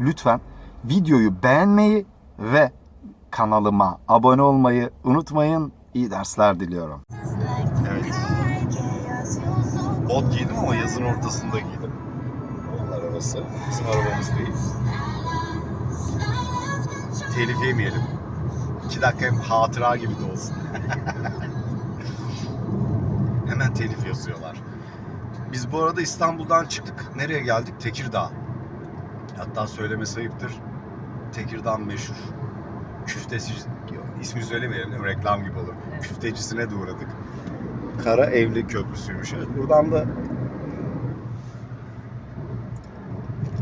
lütfen videoyu beğenmeyi ve kanalıma abone olmayı unutmayın. İyi dersler diliyorum. Evet. Bot giydim ama yazın ortasında giydim. Onlar arası. Bizim arabamız değil. Telif yemeyelim. İki dakika hem hatıra gibi de olsun. Hemen telif yazıyorlar. Biz bu arada İstanbul'dan çıktık. Nereye geldik? Tekirdağ. Hatta söylemesi ayıptır. Tekirdağ meşhur. Küftesi, yok, ismi söylemeyelim reklam gibi olur. Küftecisine de uğradık. Kara Evli Köprüsü'ymüş. Evet, buradan da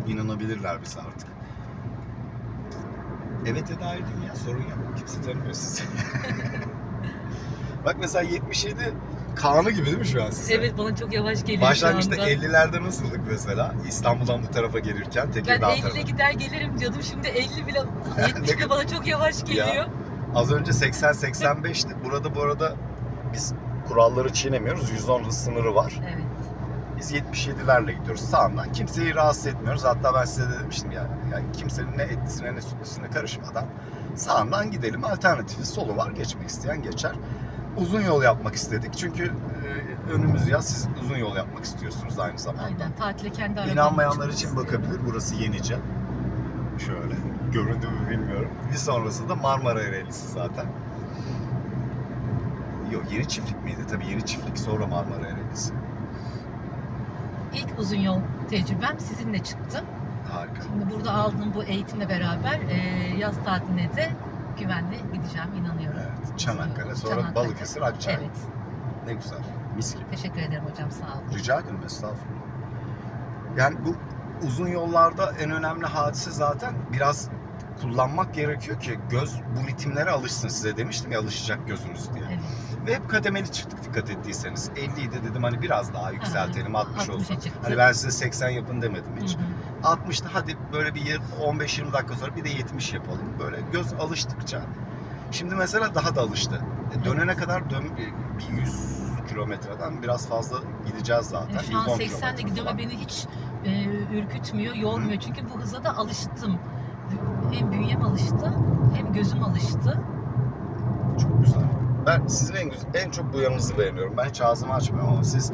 inanabilirler bize artık. Evet Eda Aydın ya sorun yok. Kimse tanımıyor sizi. Bak mesela 77 Kaan'ı gibi değil mi şu an size? Evet bana çok yavaş geliyor Başlangıçta şu anda. 50'lerde nasıldık mesela? İstanbul'dan bu tarafa gelirken Ben Tekirdağ 50 ile tarafı. gider gelirim diyordum. Şimdi 50 bile Ne 70 bile bana çok yavaş geliyor. Az önce 80-85'ti. Burada bu arada biz kuralları çiğnemiyoruz. 110 hız sınırı var. Evet. Biz 77'lerle gidiyoruz sağından. Kimseyi rahatsız etmiyoruz. Hatta ben size de demiştim ya. Yani kimsenin ne etlisine ne sütlüsüne karışmadan sağından gidelim. Alternatifi solu var. Geçmek isteyen geçer. Uzun yol yapmak istedik. Çünkü e, önümüz yaz. Siz uzun yol yapmak istiyorsunuz aynı zamanda. Aynen. Tatile kendi arabamla İnanmayanlar için bakabilir. Burası Yenice. Şöyle. Göründü mü bilmiyorum. Bir sonrası da Marmara Ereğlisi zaten. Yok Yeni Çiftlik miydi? Tabii Yeni Çiftlik sonra Marmara Ereğlisi. İlk uzun yol tecrübem sizinle çıktı. Harika. Şimdi burada aldığım bu eğitimle beraber e, yaz tatiline de güvenli gideceğim inanıyorum. Çanakkale, sonra Çanakkale. Balıkesir, Akçay. Evet. Ne güzel. Mis gibi. Teşekkür ederim hocam sağ olun. Rica ederim estağfurullah. Yani bu uzun yollarda en önemli hadise zaten biraz kullanmak gerekiyor ki göz bu ritimlere alışsın size demiştim ya alışacak gözünüz diye. Evet. Ve hep kademeli çıktık dikkat ettiyseniz. 50 idi dedim hani biraz daha yükseltelim 60 60'a olsun. Hani ben size 80 yapın demedim hiç. Hı hı. 60'ta hadi böyle bir yer- 15-20 dakika sonra bir de 70 yapalım. Böyle göz alıştıkça. Şimdi mesela daha da alıştı. E, Dönene kadar dön, bir 100 kilometreden biraz fazla gideceğiz zaten. Şu an 110 80'de kilometre gidiyorum ve beni hiç e, ürkütmüyor, yormuyor. Çünkü bu hıza da alıştım. Hem bünyem alıştı, hem gözüm alıştı. Çok güzel. Ben sizin en güzel, en çok bu yanınızı beğeniyorum. Ben hiç ağzımı açmıyorum ama siz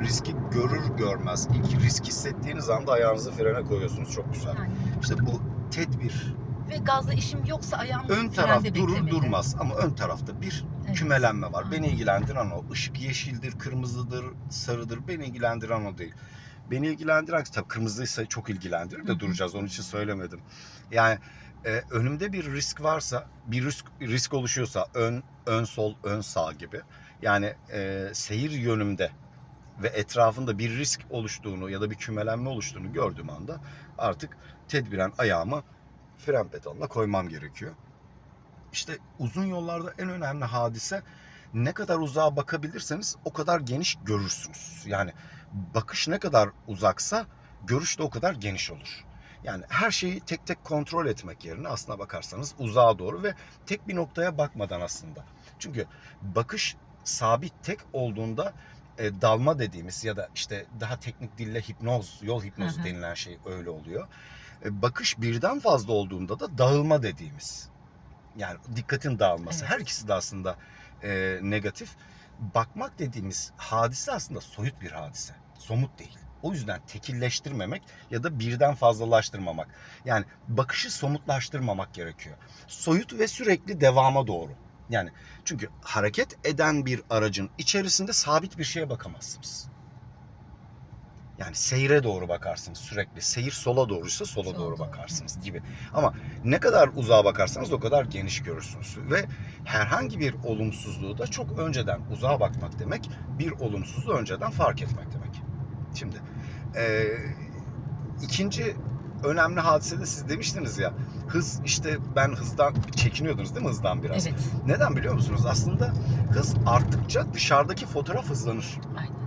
riski görür görmez ilk risk hissettiğiniz anda ayağınızı frene koyuyorsunuz. Çok güzel. Yani İşte bu tedbir. Ve gazla işim yoksa ayağım Ön taraf frende durur beklemeli. durmaz ama ön tarafta bir Evet. kümelenme var. Beni ilgilendiren o. Işık yeşildir, kırmızıdır, sarıdır. Beni ilgilendiren o değil. Beni ilgilendiren tabii kırmızıysa çok ilgilendirir Hı de hı. duracağız. Onun için söylemedim. Yani e, önümde bir risk varsa, bir risk risk oluşuyorsa ön ön sol, ön sağ gibi. Yani e, seyir yönümde ve etrafında bir risk oluştuğunu ya da bir kümelenme oluştuğunu gördüğüm anda artık tedbiren ayağımı fren pedalına koymam gerekiyor. İşte uzun yollarda en önemli hadise ne kadar uzağa bakabilirseniz o kadar geniş görürsünüz. Yani bakış ne kadar uzaksa görüş de o kadar geniş olur. Yani her şeyi tek tek kontrol etmek yerine aslına bakarsanız uzağa doğru ve tek bir noktaya bakmadan aslında. Çünkü bakış sabit tek olduğunda e, dalma dediğimiz ya da işte daha teknik dille hipnoz, yol hipnozu Hı hı. denilen şey öyle oluyor. E, bakış birden fazla olduğunda da dağılma dediğimiz. Yani dikkatin dağılması. Evet. Her ikisi de aslında e, negatif. Bakmak dediğimiz hadise aslında soyut bir hadise. Somut değil. O yüzden tekilleştirmemek ya da birden fazlalaştırmamak. Yani bakışı somutlaştırmamak gerekiyor. Soyut ve sürekli devama doğru. Yani çünkü hareket eden bir aracın içerisinde sabit bir şeye bakamazsınız. Yani seyre doğru bakarsınız sürekli. Seyir sola doğruysa sola doğru bakarsınız gibi. Ama ne kadar uzağa bakarsanız o kadar geniş görürsünüz. Ve herhangi bir olumsuzluğu da çok önceden uzağa bakmak demek, bir olumsuzluğu önceden fark etmek demek. Şimdi eee, ikinci önemli hadise de siz demiştiniz ya, hız işte ben hızdan çekiniyordunuz değil mi hızdan biraz? Evet. Neden biliyor musunuz? Aslında hız arttıkça dışarıdaki fotoğraf hızlanır. Aynen.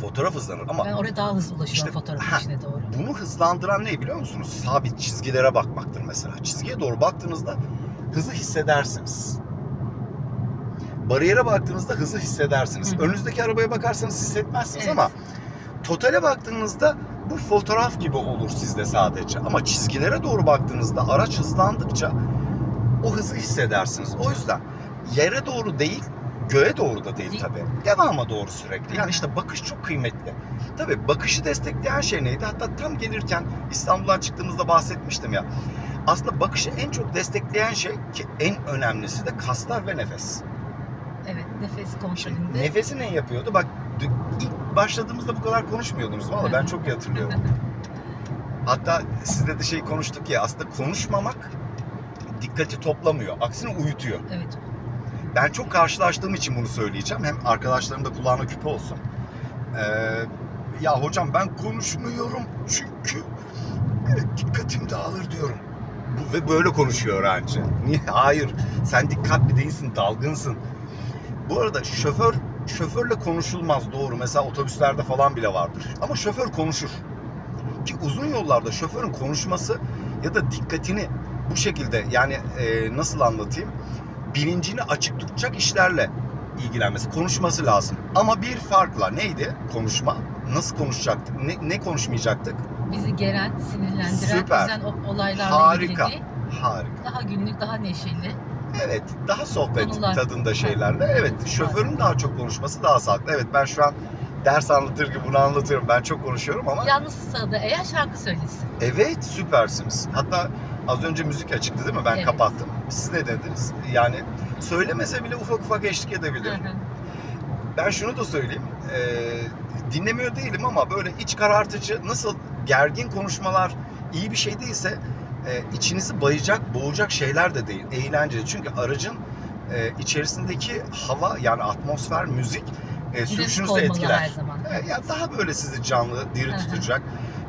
Fotoğraf hızlanır ama Ben oraya daha hızlı ulaşıyorum İşte- fotoğrafın Ha. içine doğru. bunu hızlandıran ne biliyor musunuz? Sabit çizgilere bakmaktır mesela. Çizgiye doğru baktığınızda hızı hissedersiniz. Bariyere baktığınızda hızı hissedersiniz. Hı. Önünüzdeki arabaya bakarsanız hissetmezsiniz Evet. ama totale baktığınızda bu fotoğraf gibi olur sizde sadece. Ama çizgilere doğru baktığınızda araç hızlandıkça o hızı hissedersiniz. O yüzden yere doğru değil, göğe doğru da değil tabii. Devama doğru sürekli. Yani işte bakış çok kıymetli. Tabii bakışı destekleyen şey neydi? Hatta tam gelirken İstanbul'dan çıktığımızda bahsetmiştim ya. Aslında bakışı en çok destekleyen şey ki en önemlisi de kaslar ve nefes. Evet nefes kontrolünde. nefesi ne yapıyordu? Bak ilk başladığımızda bu kadar konuşmuyordunuz. Valla ben çok iyi hatırlıyorum. Hatta sizle de şey konuştuk ya aslında konuşmamak dikkati toplamıyor. Aksine uyutuyor. evet. Ben çok karşılaştığım için bunu söyleyeceğim. Hem arkadaşlarım da kulağına küpe olsun. Ee, ya hocam ben konuşmuyorum çünkü dikkatim dağılır diyorum. Bu, ve böyle konuşuyor öğrenci. Niye? Hayır. Sen dikkatli değilsin, dalgınsın. Bu arada şoför şoförle konuşulmaz doğru. Mesela otobüslerde falan bile vardır. Ama şoför konuşur. Ki uzun yollarda şoförün konuşması ya da dikkatini bu şekilde yani e, nasıl anlatayım? Bilincini açık tutacak işlerle ilgilenmesi, konuşması lazım. Ama bir farkla neydi konuşma? Nasıl konuşacaktık? Ne, ne konuşmayacaktık? Bizi geren, sinirlendiren, Süper. o- olaylarla Harika. ilgili. Harika. Daha günlük, daha neşeli. Evet, daha sohbet Konular. tadında şeylerle. Evet, şoförün daha çok konuşması daha sağlıklı. Evet, ben şu an ders anlatır gibi bunu anlatıyorum. Ben çok konuşuyorum ama Yalnızsa da eğer şarkı söylesin. evet süpersiniz. Hatta az önce müzik açıktı değil mi? Ben Evet. kapattım. Siz ne dediniz? Yani söylemese bile ufak ufak eşlik edebilir. Hı hı. Ben şunu da söyleyeyim. Ee, dinlemiyor değilim ama böyle iç karartıcı nasıl gergin konuşmalar iyi bir şey değilse e, içinizi bayacak, boğacak şeyler de değil. Eğlenceli. Çünkü aracın e, içerisindeki hava yani atmosfer, müzik e, sürüşünüzü olmalı etkiler. her zaman. E, ya daha böyle sizi canlı, diri Hı hı. tutacak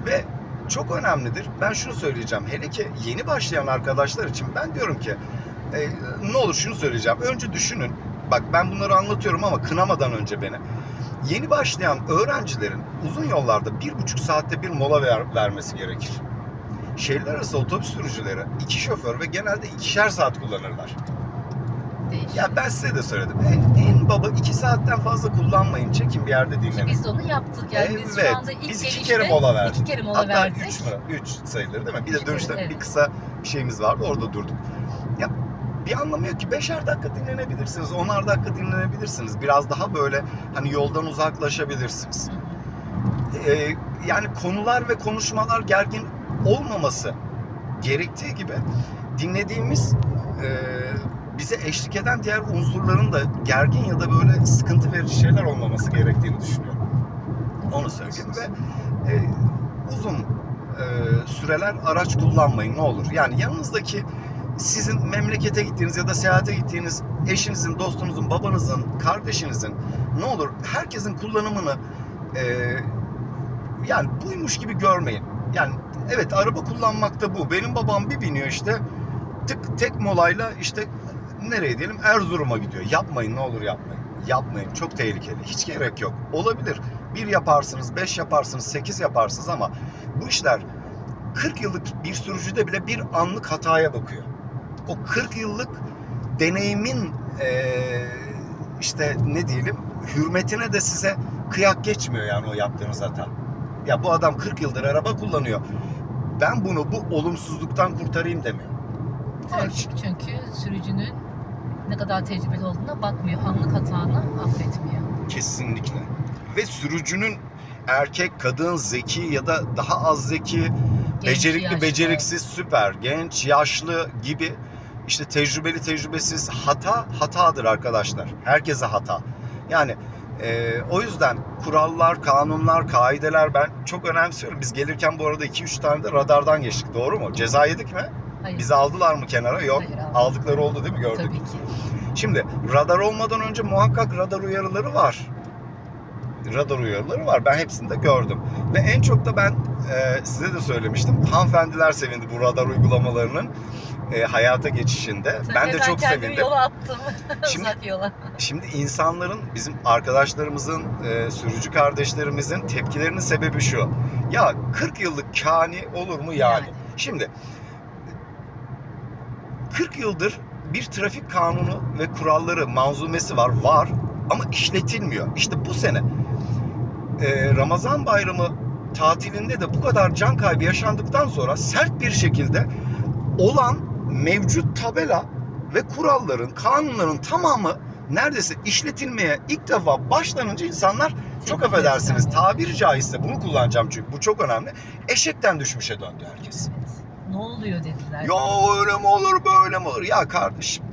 ve çok önemlidir. Ben şunu söyleyeceğim. Hele ki yeni başlayan arkadaşlar için ben diyorum ki e, ne olur şunu söyleyeceğim. Önce düşünün. Bak ben bunları anlatıyorum ama kınamadan önce beni. Yeni başlayan öğrencilerin uzun yollarda bir buçuk saatte bir mola ver- vermesi gerekir. Şehirler arası otobüs sürücüleri iki şoför ve genelde ikişer saat kullanırlar. Değişiyor. Ya ben size de söyledim. En, en baba iki saatten fazla kullanmayın. Çekin bir yerde dinlenin. biz de onu yaptık. Yani biz Evet, şu anda ilk biz iki kere mola verdik. iki kere mola Hatta verdik. üç mü? Üç sayılır değil mi? Bir de dönüşte kere, bir evet. kısa bir şeyimiz vardı. Orada durduk. Ya bir anlamı yok ki. Beşer dakika dinlenebilirsiniz. Onar dakika dinlenebilirsiniz. Biraz daha böyle hani yoldan uzaklaşabilirsiniz. Ee, yani konular ve konuşmalar gergin olmaması gerektiği gibi dinlediğimiz e, bize eşlik eden diğer unsurların da gergin ya da böyle sıkıntı verici şeyler olmaması gerektiğini düşünüyorum. Onu söyleyeyim ve e, uzun e, süreler araç kullanmayın ne olur. Yani yanınızdaki sizin memlekete gittiğiniz ya da seyahate gittiğiniz eşinizin, dostunuzun, babanızın, kardeşinizin ne olur herkesin kullanımını e, yani buymuş gibi görmeyin. Yani evet araba kullanmakta bu. Benim babam bir biniyor işte tık tek molayla işte nereye diyelim Erzurum'a gidiyor. Yapmayın ne olur yapmayın. Yapmayın çok tehlikeli. Hiç gerek yok. Olabilir. Bir yaparsınız, beş yaparsınız, sekiz yaparsınız ama bu işler 40 yıllık bir sürücüde bile bir anlık hataya bakıyor. O 40 yıllık deneyimin eee, işte ne diyelim hürmetine de size kıyak geçmiyor yani o yaptığınız hata. Ya bu adam 40 yıldır araba kullanıyor. Ben bunu bu olumsuzluktan kurtarayım demiyor. Trafik çünkü sürücünün ne kadar tecrübeli olduğuna bakmıyor. Anlık hatanı affetmiyor. Kesinlikle. Ve sürücünün erkek, kadın, zeki ya da daha az zeki, Genç, becerikli, yaşlı. beceriksiz, süper, genç, yaşlı gibi işte tecrübeli, tecrübesiz hata hatadır arkadaşlar. Herkese hata. Yani e, o yüzden kurallar, kanunlar, kaideler ben çok önemsiyorum. Biz gelirken bu arada 2-3 tane de radardan geçtik. Doğru mu? Ceza yedik mi? Hayır. Bizi aldılar mı kenara? Yok. Hayır. Aldıkları oldu değil mi? Gördük. Tabii ki. Şimdi radar olmadan önce muhakkak radar uyarıları var. Radar uyarıları var. Ben hepsini de gördüm. Ve en çok da ben e, size de söylemiştim. Hanımefendiler sevindi bu radar uygulamalarının e, hayata geçişinde. ben de Hemen çok sevindim. yola attım. Şimdi- yola. Şimdi insanların, bizim arkadaşlarımızın, e, sürücü kardeşlerimizin tepkilerinin sebebi şu. Ya 40 yıllık kani olur mu yani? Yani. Şimdi 40 yıldır bir trafik kanunu ve kuralları, manzumesi var, var ama işletilmiyor. İşte bu sene e, Ramazan bayramı tatilinde de bu kadar can kaybı yaşandıktan sonra sert bir şekilde olan mevcut tabela ve kuralların, kanunların tamamı neredeyse işletilmeye ilk defa başlanınca insanlar çok affedersiniz tabiri caizse bunu kullanacağım çünkü bu çok önemli. Eşekten düşmüşe döndü herkes. Ne oluyor dediler. Ya öyle mi olur böyle mi olur? Ya kardeşim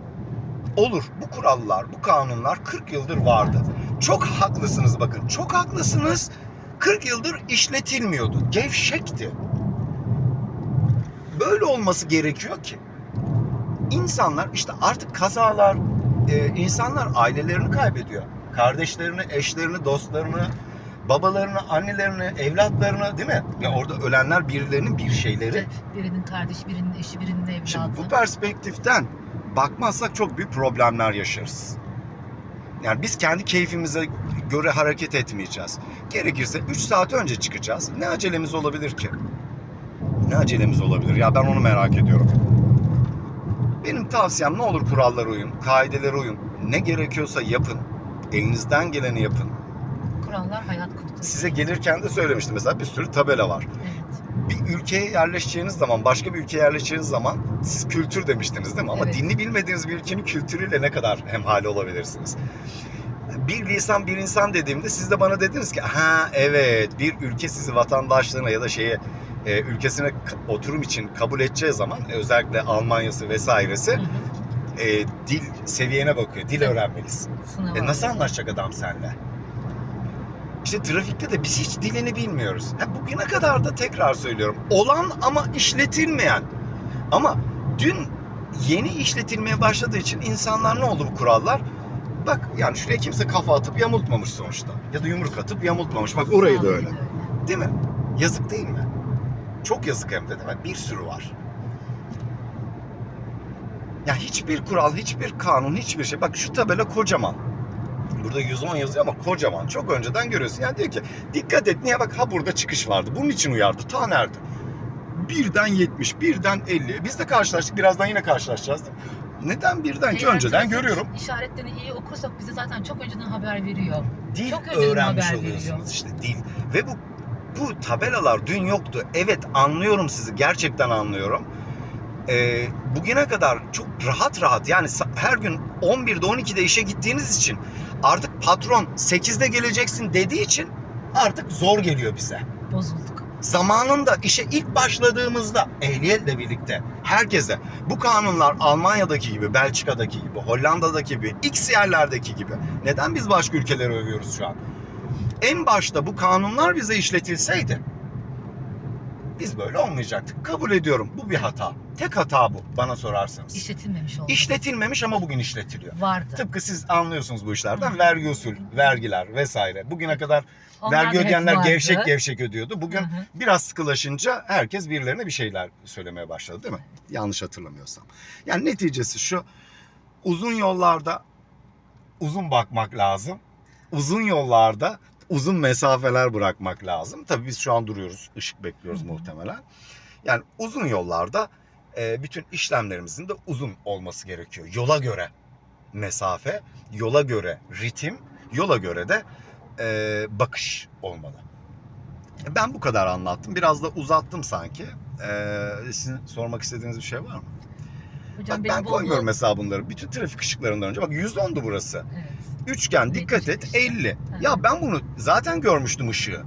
olur bu kurallar bu kanunlar 40 yıldır vardı. Çok haklısınız bakın çok haklısınız. 40 yıldır işletilmiyordu. Gevşekti. Böyle olması gerekiyor ki insanlar işte artık kazalar e, insanlar ailelerini kaybediyor. Kardeşlerini, eşlerini, dostlarını, babalarını, annelerini, evlatlarını değil mi? Ya orada ölenler birilerinin bir şeyleri. Birinin kardeş, birinin eşi, birinin evladı. Şimdi bu perspektiften bakmazsak çok büyük problemler yaşarız. Yani biz kendi keyfimize göre hareket etmeyeceğiz. Gerekirse 3 saat önce çıkacağız. Ne acelemiz olabilir ki? Ne acelemiz olabilir? Ya ben onu merak ediyorum. Benim tavsiyem ne olur kurallara uyun, kaidelere uyun. Ne gerekiyorsa yapın. Elinizden geleni yapın. Kurallar hayat kurtarır. Size gelirken de söylemiştim mesela bir sürü tabela var. Evet. bir ülkeye yerleşeceğiniz zaman, başka bir ülkeye yerleşeceğiniz zaman siz kültür demiştiniz değil mi? Ama Evet. dinli bilmediğiniz bir ülkenin kültürüyle ne kadar hemhali olabilirsiniz? Bir lisan bir insan dediğimde siz de bana dediniz ki ha evet bir ülke sizi vatandaşlığına ya da şeye e, ülkesine k- oturum için kabul edeceği zaman e, özellikle Almanya'sı vesairesi Hı hı. e, dil seviyene bakıyor. Dil öğrenmelisin. Sınava E nasıl anlaşacak adam seninle? İşte trafikte de biz hiç dilini bilmiyoruz. Ha, bugüne kadar da tekrar söylüyorum. Olan ama işletilmeyen. Ama dün yeni işletilmeye başladığı için insanlar ne oldu bu kurallar? Bak yani şuraya kimse kafa atıp yamultmamış sonuçta. Ya da yumruk atıp yamultmamış. Bak orayı da öyle. Değil mi? Yazık değil mi? Çok yazık hem de değil mi? Bir sürü var. Ya hiçbir kural, hiçbir kanun, hiçbir şey. Bak şu tabela kocaman. Burada 110 yazıyor ama kocaman. Çok önceden görüyorsun. Yani diyor ki dikkat et niye bak ha burada çıkış vardı. Bunun için uyardı. Ta nerede? Birden 70, birden 50. Biz de karşılaştık. Birazdan yine karşılaşacağız. Neden birden ki Eğer önceden trafik görüyorum. İşaretlerini iyi okursak bize zaten çok önceden haber veriyor. Dil Çok öğrenmiş haber oluyorsunuz veriyor. işte dil. Ve bu bu tabelalar dün yoktu. Evet anlıyorum sizi. Gerçekten anlıyorum. Ee, bugüne kadar çok rahat rahat yani her gün 11'de 12'de işe gittiğiniz için artık patron 8'de geleceksin dediği için artık zor geliyor bize. Bozulduk. Zamanında işe ilk başladığımızda ehliyetle birlikte herkese bu kanunlar Almanya'daki gibi, Belçika'daki gibi, Hollanda'daki gibi, X yerlerdeki gibi. Neden biz başka ülkeleri övüyoruz şu an? En başta bu kanunlar bize işletilseydi biz böyle olmayacaktık. Kabul ediyorum. Bu bir hata. Tek hata bu bana sorarsanız. İşletilmemiş oldu. İşletilmemiş ama bugün işletiliyor. Vardı. Tıpkı siz anlıyorsunuz bu işlerden. Hı. Vergi usul, vergiler vesaire. Bugüne kadar Onlar vergi ödeyenler vardı. gevşek gevşek ödüyordu. Bugün Hı hı. biraz sıkılaşınca herkes birilerine bir şeyler söylemeye başladı değil mi? Yanlış hatırlamıyorsam. Yani neticesi şu. Uzun yollarda uzun bakmak lazım. Uzun yollarda uzun mesafeler bırakmak lazım. Tabii biz şu an duruyoruz. ışık bekliyoruz Hı hı. muhtemelen. Yani uzun yollarda bütün işlemlerimizin de uzun olması gerekiyor. Yola göre mesafe, yola göre ritim, yola göre de e, bakış olmalı. Ben bu kadar anlattım. Biraz da uzattım sanki. Ee, sizin sormak istediğiniz bir şey var mı? Hocam Bak ben koymuyorum bol- mesela bunları. Bütün trafik ışıklarından önce. Bak 110'du burası. Evet. Üçgen dikkat et Yetmiş işte. 50. Hı. Ya ben bunu zaten görmüştüm ışığı.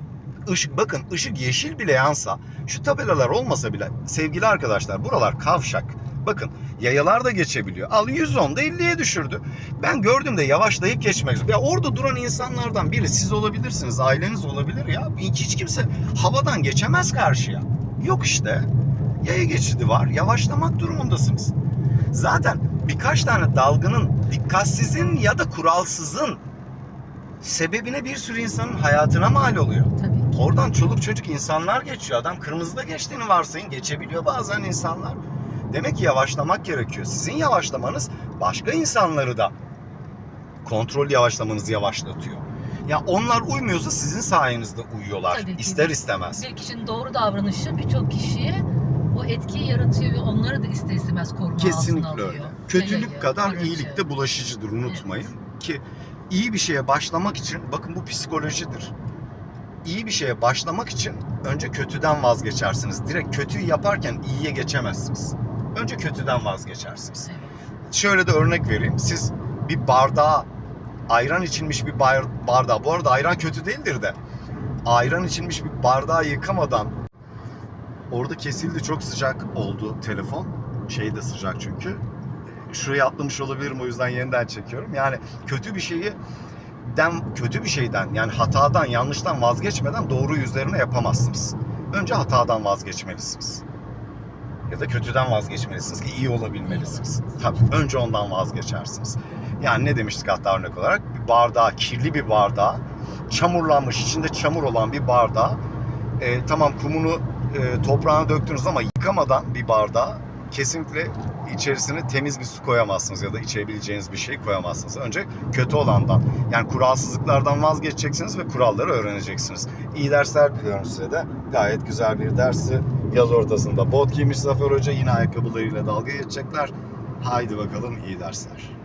Işık bakın ışık yeşil bile yansa şu tabelalar olmasa bile sevgili arkadaşlar buralar kavşak. Bakın yayalar da geçebiliyor. Al 110'da 50'ye düşürdü. Ben gördüğümde yavaşlayıp geçmek istiyorum. Ya orada duran insanlardan biri siz olabilirsiniz, aileniz olabilir ya. Hiç, hiç kimse havadan geçemez karşıya. Yok işte. Yaya geçidi var. Yavaşlamak durumundasınız. Zaten birkaç tane dalgının dikkatsizin ya da kuralsızın sebebine bir sürü insanın hayatına mal oluyor. Tabii. Oradan çoluk çocuk insanlar geçiyor. Adam kırmızıda geçtiğini varsayın geçebiliyor bazen insanlar. Demek ki yavaşlamak gerekiyor. Sizin yavaşlamanız başka insanları da kontrol yavaşlamanızı yavaşlatıyor. Ya onlar uymuyorsa sizin sayenizde uyuyorlar. Tabii ki. ister istemez. Bir kişinin doğru davranışı birçok kişiye o etkiyi yaratıyor ve onları da ister istemez koruma altına Kesinlikle alıyor. öyle. Kötülük Yayıyor, kadar iyilik de bulaşıcıdır unutmayın. Ki iyi bir şeye başlamak için bakın bu psikolojidir. İyi bir şeye başlamak için önce kötüden vazgeçersiniz. Direkt kötüyü yaparken iyiye geçemezsiniz. Önce kötüden vazgeçersiniz. Şöyle de örnek vereyim. Siz bir bardağa ayran içilmiş bir bar- bardağı. Bu arada ayran kötü değildir de. Ayran içilmiş bir bardağı yıkamadan orada kesildi çok sıcak oldu telefon. Şey de sıcak çünkü. Şuraya atlamış olabilirim o yüzden yeniden çekiyorum. Yani kötü bir şeyi den kötü bir şeyden yani hatadan yanlıştan vazgeçmeden doğru üzerine yapamazsınız. Önce hatadan vazgeçmelisiniz. Ya da kötüden vazgeçmelisiniz ki iyi olabilmelisiniz. Tabii önce ondan vazgeçersiniz. Yani ne demiştik hatta örnek olarak? Bir bardağı, kirli bir bardağı, çamurlanmış, içinde çamur olan bir bardağı, e, tamam kumunu e, toprağına döktünüz ama yıkamadan bir bardağı kesinlikle içerisine temiz bir su koyamazsınız ya da içebileceğiniz bir şey koyamazsınız. Önce kötü olandan yani kuralsızlıklardan vazgeçeceksiniz ve kuralları öğreneceksiniz. İyi dersler diliyorum size de. Gayet güzel bir dersi yaz ortasında bot giymiş Zafer Hoca yine ayakkabılarıyla dalga geçecekler. Haydi bakalım iyi dersler.